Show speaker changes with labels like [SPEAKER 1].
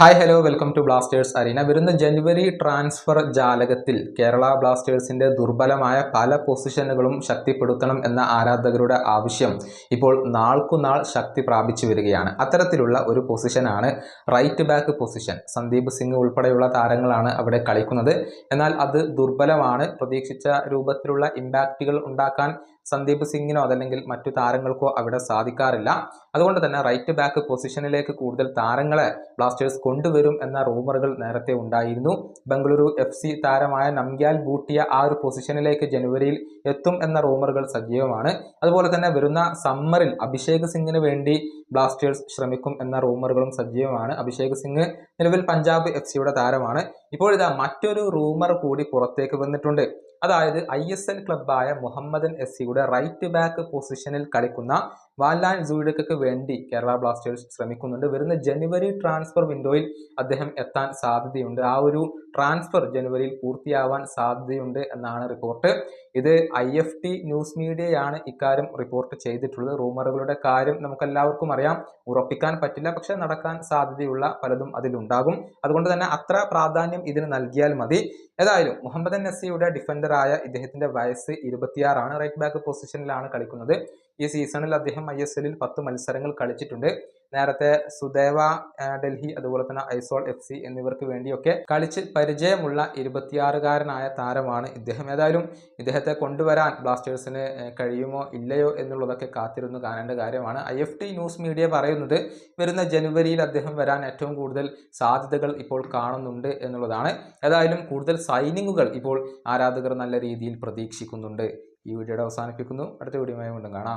[SPEAKER 1] Hi hello welcome to Blasters Arena വരുന്ന ജനുവരി transfer ജാലകത്തിൽ Kerala ബ്ലാസ്റ്റേഴ്സിന്റെ ദുർബലമായ പല പൊസിഷനുകളും ശക്തിപ്പെടുത്തണം എന്ന ആരാധകരുടെ ആവശ്യം ഇപ്പോൾ നാൾക്കുനാൾ ശക്തി പ്രാപിച്ചു വരികയാണ്. അത്തരത്തിലുള്ള ഒരു പൊസിഷനാണ് right back position Sandeep Singh ഉൾപ്പെടെയുള്ള താരങ്ങളാണ് അവിടെ കളിക്കുന്നത്. എന്നാൽ അത് ദുർബലമാണ്. പ്രതീക്ഷിച്ച രൂപത്തിലുള്ള ഇമ്പാക്റ്റുകൾ ഉണ്ടാക്കാൻ സന്ദീപ് സിംഗിനോ അതല്ലെങ്കിൽ മറ്റു താരങ്ങൾക്കോ അവിടെ സാധിക്കാറില്ല. അതുകൊണ്ട് തന്നെ റൈറ്റ് ബാക്ക് പൊസിഷനിലേക്ക് കൂടുതൽ താരങ്ങളെ ബ്ലാസ്റ്റേഴ്സ് കൊണ്ടുവരും എന്ന റൂമറുകൾ നേരത്തെ ഉണ്ടായിരുന്നു. ബംഗളൂരു എഫ് സി താരമായ നംഗ്യാൽ ബൂട്ടിയ ആ ഒരു പൊസിഷനിലേക്ക് ജനുവരിയിൽ എത്തും എന്ന റൂമറുകൾ സജീവമാണ്. അതുപോലെ തന്നെ വരുന്ന സമ്മറിൽ അഭിഷേക് സിംഗിന് വേണ്ടി ബ്ലാസ്റ്റേഴ്സ് ശ്രമിക്കും എന്ന റൂമറുകളും സജീവമാണ്. അഭിഷേക് സിംഗ് നിലവിൽ പഞ്ചാബ് എഫ് സിയുടെ താരമാണ്. ഇപ്പോഴിതാ മറ്റൊരു റൂമർ കൂടി പുറത്തേക്ക് വന്നിട്ടുണ്ട്. അതായത് ഐ എസ് എൽ ക്ലബായ മുഹമ്മദൻ എസ് സിയുടെ റൈറ്റ് ബാക്ക് പൊസിഷനിൽ കളിക്കുന്ന വാലാൻ സൂയിഡക്കക്ക് വേണ്ടി കേരള ബ്ലാസ്റ്റേഴ്സ് ശ്രമിക്കുന്നുണ്ട്. വരുന്ന ജനുവരി ട്രാൻസ്ഫർ വിൻഡോയിൽ അദ്ദേഹം എത്താൻ സാധ്യതയുണ്ട്. ആ ഒരു ട്രാൻസ്ഫർ ജനുവരിയിൽ പൂർത്തിയാവാൻ സാധ്യതയുണ്ട് എന്നാണ് റിപ്പോർട്ട് ഇത് ഐ എഫ് ടി ന്യൂസ് മീഡിയയാണ് ഇക്കാര്യം റിപ്പോർട്ട് ചെയ്തിട്ടുള്ളത്. റൂമറുകളുടെ കാര്യം നമുക്കെല്ലാവർക്കും അറിയാം. ഉറപ്പിക്കാൻ പറ്റില്ല. പക്ഷെ നടക്കാൻ സാധ്യതയുള്ള പലതും അതിലുണ്ടാകും. അതുകൊണ്ട് തന്നെ അത്ര പ്രാധാന്യം ഇതിന് നൽകിയാൽ മതി. ഏതായാലും മുഹമ്മദ് നസിയുടെ ഡിഫൻഡറായ ഇദ്ദേഹത്തിന്റെ വയസ്സ് ഇരുപത്തിയാറാണ്. റൈറ്റ് ബാക്ക് പൊസിഷനിലാണ് കളിക്കുന്നത്. ഈ സീസണിൽ അദ്ദേഹം ഐ എസ് എല്ലിൽ പത്ത് മത്സരങ്ങൾ കളിച്ചിട്ടുണ്ട്. നേരത്തെ സുദേവ ഡൽഹി അതുപോലെ തന്നെ ഐസോൾ എഫ് സി എന്നിവർക്ക് വേണ്ടിയൊക്കെ കളിച്ച് പരിചയമുള്ള ഇരുപത്തിയാറുകാരനായ താരമാണ് ഇദ്ദേഹം. ഏതായാലും ഇദ്ദേഹത്തെ കൊണ്ടുവരാൻ ബ്ലാസ്റ്റേഴ്സിന് കഴിയുമോ ഇല്ലയോ എന്നുള്ളതൊക്കെ കാത്തിരുന്നു കാണേണ്ട കാര്യമാണ്. I F T news media പറയുന്നത് വരുന്ന ജനുവരിയിൽ അദ്ദേഹം വരാൻ ഏറ്റവും കൂടുതൽ സാധ്യതകൾ ഇപ്പോൾ കാണുന്നുണ്ട് എന്നുള്ളതാണ്. ഏതായാലും കൂടുതൽ സൈനിങ്ങുകൾ ഇപ്പോൾ ആരാധകർ നല്ല രീതിയിൽ പ്രതീക്ഷിക്കുന്നുണ്ട്. ഈ വീഡിയോയുടെ അവസാനിപ്പിക്കുന്നു. അടുത്ത വീഡിയോയുമായി വീണ്ടും കാണാം.